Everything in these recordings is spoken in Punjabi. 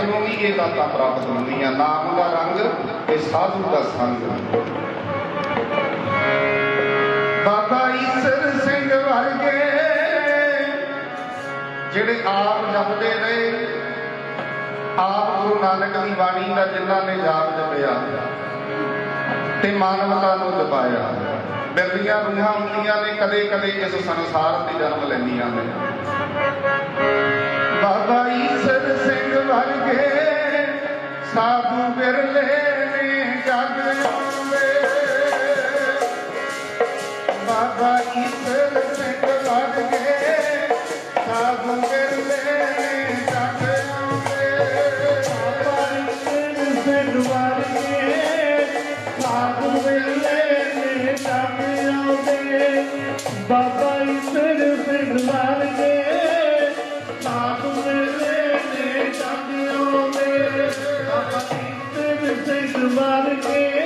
ਕਿਉਂ ਵੀ ਇਹ ਦਾਤਾਂ ਪ੍ਰਾਪਤ ਹੁੰਦੀਆਂ। ਨਾਮ ਦਾ ਰੰਗ ਤੇ ਸਾਧੂ ਦਾ ਸੰਗ। ਬਾਬਾ ਈਸਰ ਸਿੰਘ ਵਰਗੇ ਜਿਹੜੇ ਆਪ ਜਪਦੇ ਰਹੇ ਆਪ ਗੁਰੂ ਨਾਨਕ ਦੀ ਬਾਣੀ ਦਾ ਜਿਨ੍ਹਾਂ ਨੇ ਜਾਪ ਜਪਿਆ ਤੇ ਮਾਨਵਤਾ ਨੂੰ ਦਬਾਇਆ ਬਿਰਲੀਆਂ ਰੂਹਾਂ ਹੁੰਦੀਆਂ ਨੇ ਕਦੇ ਕਦੇ ਇਸ ਸੰਸਾਰ ਤੇ ਜਨਮ ਲੈਂਦੀਆਂ ਨੇ। ਬਾਬਾ ਈਸ਼ਰ ਸਿੰਘ ਵਰਗੇ ਸਾਧੂ ਬਿਰਲੇ ਨੇ ਜਗ ਵਿੱਚ ਬਾਬਾ ਈਸ਼ਰ ਸਿੰਘ ਵਰਗੇ ਸਾਧੂ ਬਿਰਲੇ ਨੇ ਜਗ ਵਿੱਚ ਬਾਬਾ ਈਸ਼ਰ ਸਿੰਘ ਵਰਗੇ ਸਾਧੂ ਬਿਰਲੇ ਨੇ ਜਗ ਵਿੱਚ ਬਾਬਾ তোমার কে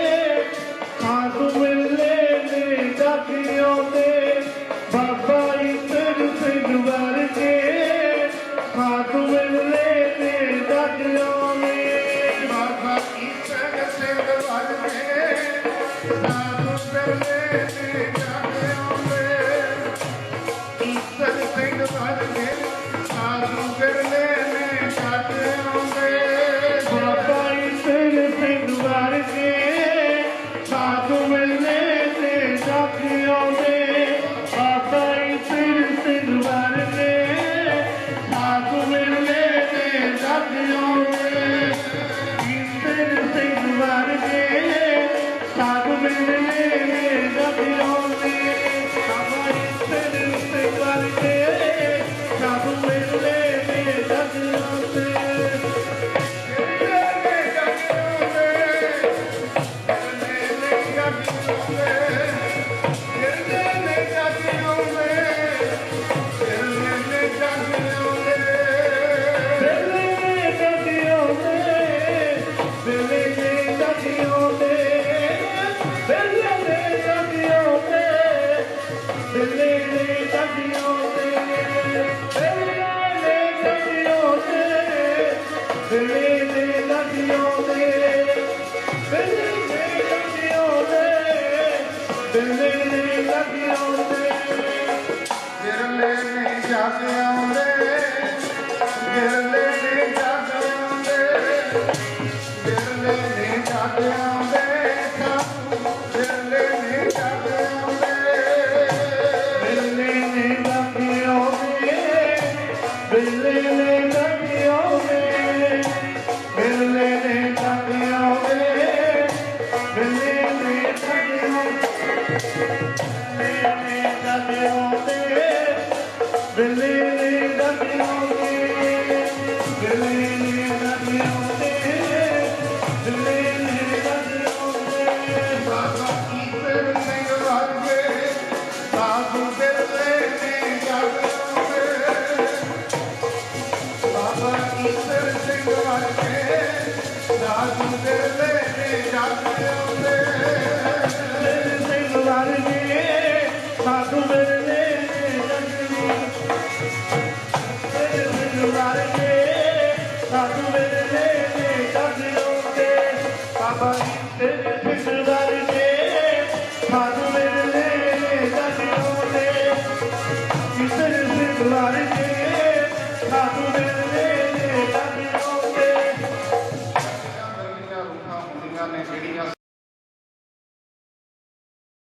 Lele. ਰਾਜ ਦੇ ਲੈ ਕੇ ਜਾਂਦੇ ਆਉਂਦੇ ਸਿੰਘ ਵਰਗੇ